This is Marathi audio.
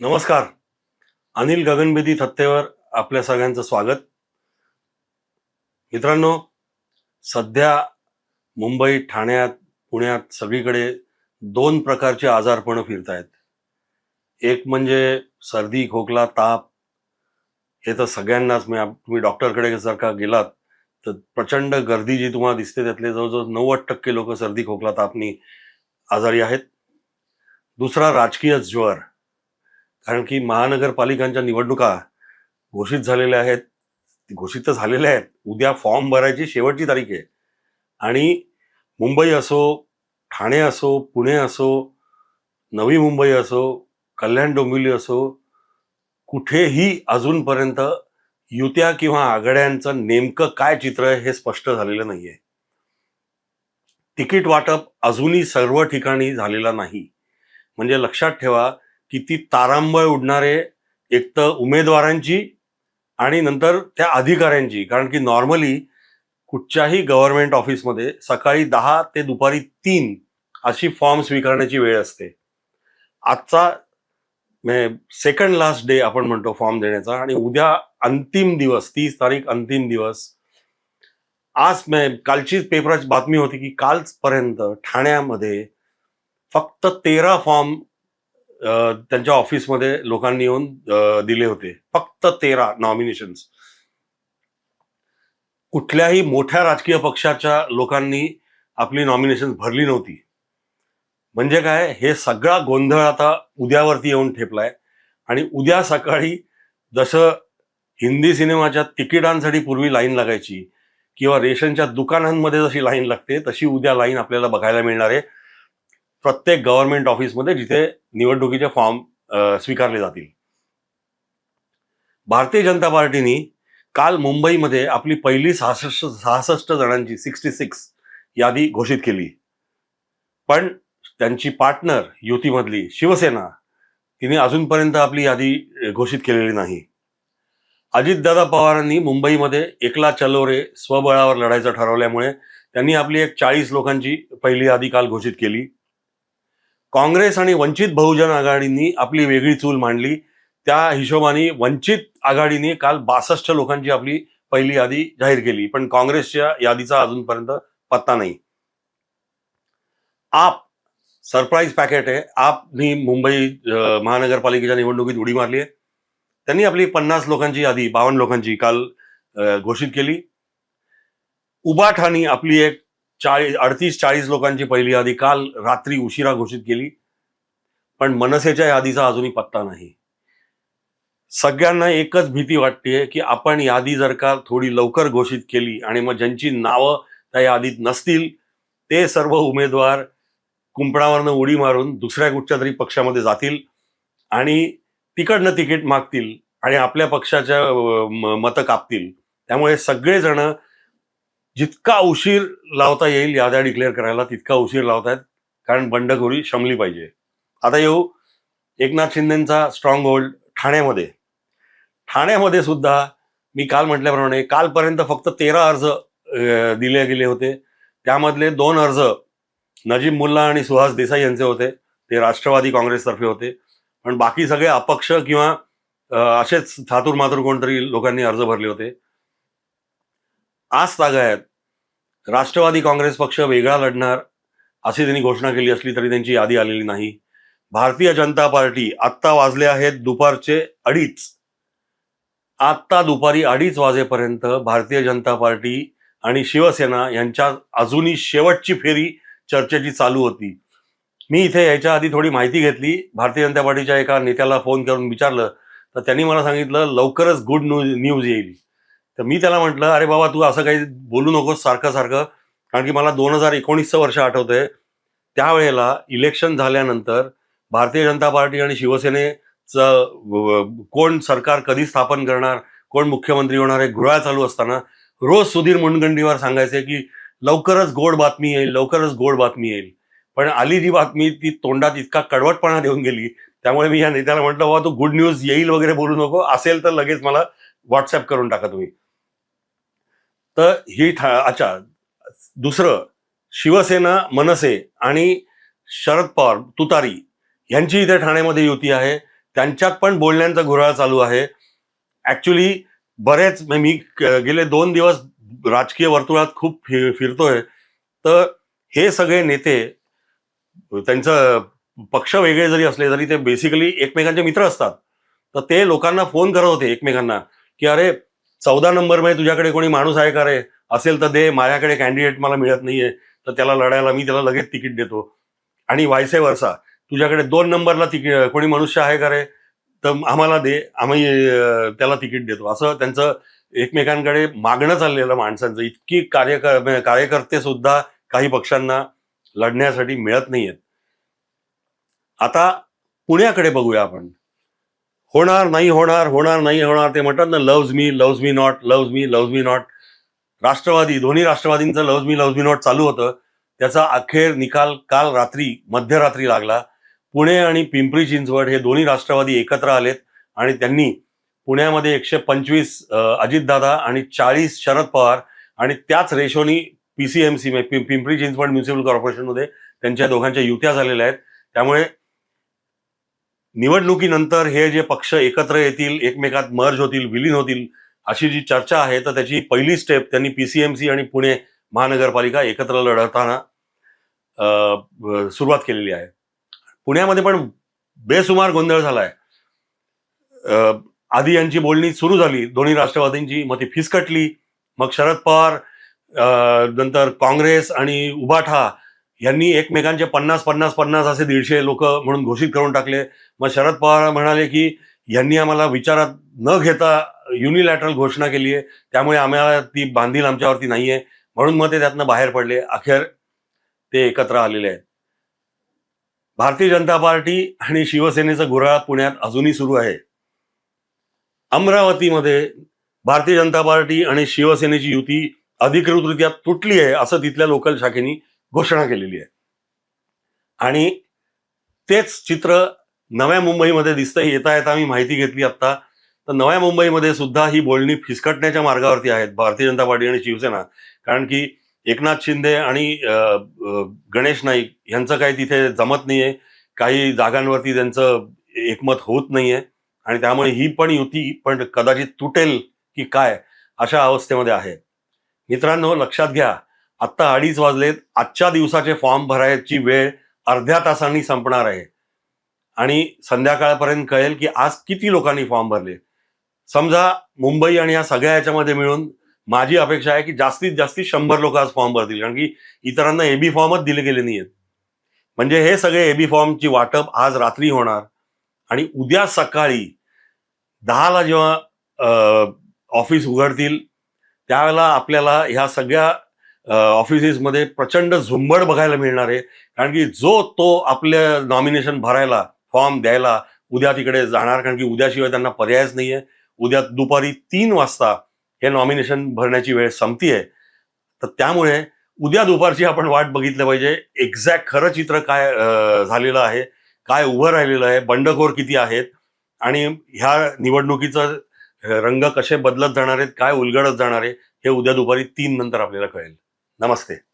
नमस्कार. अनिल गगनबेदी थत्तेवर आपल्या सगळ्यांचं स्वागत. मित्रांनो सध्या मुंबई ठाण्यात पुण्यात सगळीकडे दोन प्रकारचे आजारपणं फिरत आहेत एक म्हणजे सर्दी खोकला ताप. हे तर सगळ्यांनाच म्हणजे तुम्ही डॉक्टरकडे जर का गेलात तर प्रचंड गर्दी जी तुम्हाला दिसते त्यातले जवळजवळ नव्वद टक्के लोक सर्दी खोकला तापनी आजारी आहेत. दुसरा राजकीय ज्वर. कारण की महानगरपालिकांच्या निवडणुका घोषित झालेल्या आहेत घोषित तर झालेल्या आहेत. उद्या फॉर्म भरायची शेवटची तारीख आहे. आणि मुंबई असो ठाणे असो पुणे असो नवी मुंबई असो कल्याण डोंबिवली असो कुठेही अजूनपर्यंत युत्या किंवा आघाड्यांचं नेमकं काय चित्र आहे हे स्पष्ट झालेलं नाहीये. तिकीट वाटप अजूनही सर्व ठिकाणी झालेलं नाही. म्हणजे लक्षात ठेवा किती तारांबळ उडणारे एक तर उमेदवारांची आणि नंतर त्या अधिकाऱ्यांची. कारण की नॉर्मली कुठच्याही गव्हर्नमेंट ऑफिसमध्ये सकाळी दहा ते दुपारी तीन अशी फॉर्म स्वीकारण्याची वेळ असते. आजचा सेकंड लास्ट डे आपण म्हणतो फॉर्म देण्याचा आणि उद्या अंतिम दिवस तीस तारीख अंतिम दिवस. आज मे- कालचीच पेपराची बातमी होती की कालपर्यंत ठाण्यामध्ये फक्त तेरा फॉर्म त्यांच्या ऑफिसमध्ये लोकांनी येऊन दिले होते. फक्त तेरा नॉमिनेशन्स कुठल्याही मोठ्या राजकीय पक्षाच्या लोकांनी आपली नॉमिनेशन भरली नव्हती. म्हणजे काय? हे सगळा गोंधळ आता उद्यावरती येऊन ठेपलाय. आणि उद्या सकाळी जसं हिंदी सिनेमाच्या तिकिटांसाठी पूर्वी लाईन लागायची किंवा रेशनच्या दुकानांमध्ये जशी लाईन लागते तशी उद्या लाईन आपल्याला बघायला मिळणार आहे. प्रत्येक गव्हर्नमेंट ऑफिसमध्ये जिथे निवडणुकीचे फॉर्म स्वीकारले जातील. भारतीय जनता पार्टीने काल मुंबईमध्ये आपली पहिली सहासष्ट सहासष्ट जणांची सिक्स्टी सिक्स यादी घोषित केली. पण त्यांची पार्टनर युतीमधली शिवसेना तिने अजूनपर्यंत आपली यादी घोषित केलेली नाही. अजितदादा पवारांनी मुंबईमध्ये एकला चलो रे स्वबळावर लढायचं ठरवल्यामुळे त्यांनी आपली एक चाळीस लोकांची पहिली यादी काल घोषित केली. काँग्रेस आणि वंचित बहुजन आघाडींनी आपली वेगळी चूल मांडली. त्या हिशोबाने वंचित आघाडीने काल बासष्ट लोकांची आपली पहिली यादी जाहीर केली. पण काँग्रेसच्या यादीचा अजूनपर्यंत पत्ता नाही. आप सरप्राईज पॅकेट आहे. आपनी मुंबई महानगरपालिकेच्या निवडणुकीत उडी मारली आहे. त्यांनी आपली पन्नास लोकांची यादी बावन्न लोकांची काल घोषित केली. उबाठानी आपली एक चाळीस अडतीस चाळीस लोकांची पहिली यादी काल रात्री उशिरा घोषित केली. पण मनसेच्या यादीचा अजूनही पत्ता नाही. सगळ्यांना एकच भीती वाटते की आपण यादी जर का थोडी लवकर घोषित केली आणि मग ज्यांची नावं त्या यादीत नसतील ते सर्व उमेदवार कुंपणावरनं उडी मारून दुसऱ्या कुठच्या तरी पक्षामध्ये जातील आणि तिकडनं तिकीट मागतील आणि आपल्या पक्षाच्या मतं कापतील. त्यामुळे सगळेजण जितका उशीर लावता येईल याद्या डिक्लेअर करायला तितका उशीर लावतायत. कारण बंडखोरी शमली पाहिजे. आता येऊ एकनाथ शिंदेचा स्ट्रॉंग होल्ड ठाण्यामध्ये. ठाण्यामध्ये सुद्धा मी काल म्हटल्याप्रमाणे कालपर्यंत फक्त तेरा अर्ज दिले गेले होते. त्यामधले दोन अर्ज नजीब मुल्ला आणि सुहास देसाई यांचे होते. ते राष्ट्रवादी काँग्रेसतर्फे होते. पण बाकी सगळे अपक्ष किंवा असेच थातूर मातूर कोणतरी लोकांनी अर्ज भरले होते. आज तागायत. राष्ट्रवादी काँग्रेस पक्ष वेगळा लढणार अशी त्यांनी घोषणा केली असली तरी त्यांची यादी आलेली नाही. भारतीय जनता पार्टी आत्ता वाजले आहेत दुपारचे अडीच. आत्ता दुपारी अडीच वाजेपर्यंत भारतीय जनता पार्टी आणि शिवसेना यांच्या अजूनही शेवटची फेरी चर्चेची चालू होती. मी इथे याच्या आधी थोडी माहिती घेतली. भारतीय जनता पार्टीच्या एका नेत्याला फोन करून विचारलं. तर त्यांनी मला सांगितलं लवकरच गुड न्यूज न्यूज येईल. तर मी त्याला म्हटलं अरे बाबा तू असं काही बोलू नकोस सारखं सारखं कारण की मला दोन हजार एकोणीसचं वर्ष आठवतंय. त्यावेळेला इलेक्शन झाल्यानंतर भारतीय जनता पार्टी आणि शिवसेनेचं कोण सरकार कधी स्थापन करणार कोण मुख्यमंत्री होणार हे घोळा चालू असताना रोज सुधीर मुनगंटीवार सांगायचे की लवकरच गोड बातमी येईल लवकरच गोड बातमी येईल. पण आली जी बातमी ती तोंडात इतका कडवटपणा देऊन गेली. त्यामुळे मी या नेत्याला म्हटलं बाबा तू गुड न्यूज येईल वगैरे बोलू नको असेल तर लगेच मला व्हॉट्सअप करून टाका तुम्ही. तर ही ठा अच्छा दुसरं शिवसेना मनसे आणि शरद पवार तुतारी यांची इथे ठाण्यामध्ये युती आहे. त्यांच्यात पण बोलण्यांचा घोराळ चालू आहे. ॲक्च्युली बरेच म्हणजे मी गेले दोन दिवस राजकीय वर्तुळात खूप फि- फिरतोय. तर हे सगळे नेते त्यांचं पक्ष वेगळे जरी असले तरी ते बेसिकली एकमेकांचे मित्र असतात. तर ते लोकांना फोन करत होते एकमेकांना की अरे चौदा नंबरमध्ये तुझ्याकडे कोणी माणूस आहे का रे? असेल तर दे माझ्याकडे कॅन्डिडेट मला मिळत नाहीये तर त्याला लढायला मी त्याला लगेच तिकीट देतो. आणि वायसे वरसा तुझ्याकडे दोन नंबरला तिकीट कोणी मनुष्य आहे का रे? तर आम्हाला दे आम्ही त्याला तिकीट देतो. असं त्यांचं एकमेकांकडे मागणं चाललेलं माणसांचं. इतकी कार्यकर कार्यकर्ते सुद्धा काही पक्षांना लढण्यासाठी मिळत नाहीयेत. आता पुण्याकडे बघूया आपण. होणार नाही होणार होणार नाही होणार ते म्हणतात ना loves me loves me not loves me loves me not Rashtravadi दोन्ही राष्ट्रवादींचं loves me loves me not चालू होतं. त्याचा अखेर निकाल काल रात्री मध्यरात्री लागला. पुणे आणि पिंपरी चिंचवड हे दोन्ही राष्ट्रवादी एकत्र आलेत आणि त्यांनी पुण्यामध्ये एकशे पंचवीस अजितदादा आणि चाळीस शरद पवार आणि त्याच रेशोनी पीसीएमसी म्हणजे पिंपरी चिंचवड म्युन्सिपल कॉर्पोरेशनमध्ये त्यांच्या दोघांच्या युत्या झालेल्या आहेत. त्यामुळे निवडणुकीनंतर हे जे पक्ष एकत्र येतील एकमेकात मर्ज होतील विलीन होतील अशी जी चर्चा आहे तर त्याची पहिली स्टेप त्यांनी पीसीएमसी आणि पुणे महानगरपालिका एकत्र लढवताना अं, सुरुवात केलेली आहे. पुण्यामध्ये पण बेसुमार गोंधळ झालाय. अं, आधी यांची बोलणी सुरू झाली दोन्ही राष्ट्रवादींची मग ती फिसकटली. मग शरद पवार नंतर काँग्रेस आणि उबाठा यांनी एकमेकांचे पन्नास पन्नास पन्नास असे दीडशे लोक म्हणून घोषित करून टाकले. मग शरद पवार म्हणाले की यांनी आम्हाला विचारात न घेता युनिलॅटरल घोषणा केली आहे. त्यामुळे आम्हाला ती बांधील आमच्यावरती नाहीये. म्हणून मग ते त्यातनं बाहेर पडले. अखेर ते एकत्र आलेले आहेत. भारतीय जनता पार्टी आणि शिवसेनेचं घोराळ पुण्यात अजूनही सुरू आहे. अमरावतीमध्ये भारतीय जनता पार्टी आणि शिवसेनेची युती अधिकृतरित्या तुटली आहे असं तिथल्या लोकल शाखेनी घोषणा केलेली आहे. आणि तेच चित्र नव्या मुंबईमध्ये दिसतं येता येता आम्ही माहिती घेतली आता तर नव्या मुंबईमध्ये सुद्धा ही बोलणी फिसकटण्याच्या मार्गावरती आहेत भारतीय जनता पार्टी आणि शिवसेना. कारण की एकनाथ शिंदे आणि गणेश नाईक यांचं काही तिथे जमत नाहीये. काही जागांवरती त्यांचं एकमत होत नाहीये. आणि त्यामुळे ही पण युती पण कदाचित तुटेल की काय अशा अवस्थेमध्ये आहे. मित्रांनो लक्षात घ्या आत्ता अडीच वाजलेत. आजच्या दिवसाचे फॉर्म भरायची वेळ अर्ध्या तासांनी संपणार आहे. आणि संध्याकाळपर्यंत कळेल की आज किती लोकांनी फॉर्म भरले. समजा मुंबई आणि या सगळ्या याच्यामध्ये मिळून माझी अपेक्षा आहे की जास्तीत जास्ती शंभर लोक आज फॉर्म भरतील. कारण की इतरांना एबी फॉर्मच दिले गेले नाही आहेत म्हणजे हे सगळे एबी फॉर्मची वाटप आज रात्री होणार. आणि उद्या सकाळी दहाला जेव्हा ऑफिस उघडतील त्यावेळेला आपल्याला ह्या सगळ्या ऑफिसेसमध्ये प्रचंड झुंबड बघायला मिळणार आहे. कारण की जो तो आपल्या नॉमिनेशन भरायला फॉर्म द्यायला उद्या तिकडे जाणार कारण की उद्याशिवाय त्यांना पर्यायच नाहीये. उद्या दुपारी तीन वाजता हे नॉमिनेशन भरण्याची वेळ संपती आहे तर त्यामुळे उद्या दुपारची आपण वाट बघितलं पाहिजे. एक्झॅक्ट खरं चित्र काय झालेलं आहे काय उभं राहिलेलं आहे बंडखोर किती आहेत आणि ह्या निवडणुकीचं रंग कसे बदलत जाणार आहेत काय उलगडत जाणार आहे हे उद्या दुपारी तीन नंतर आपल्याला कळेल. ナマステ。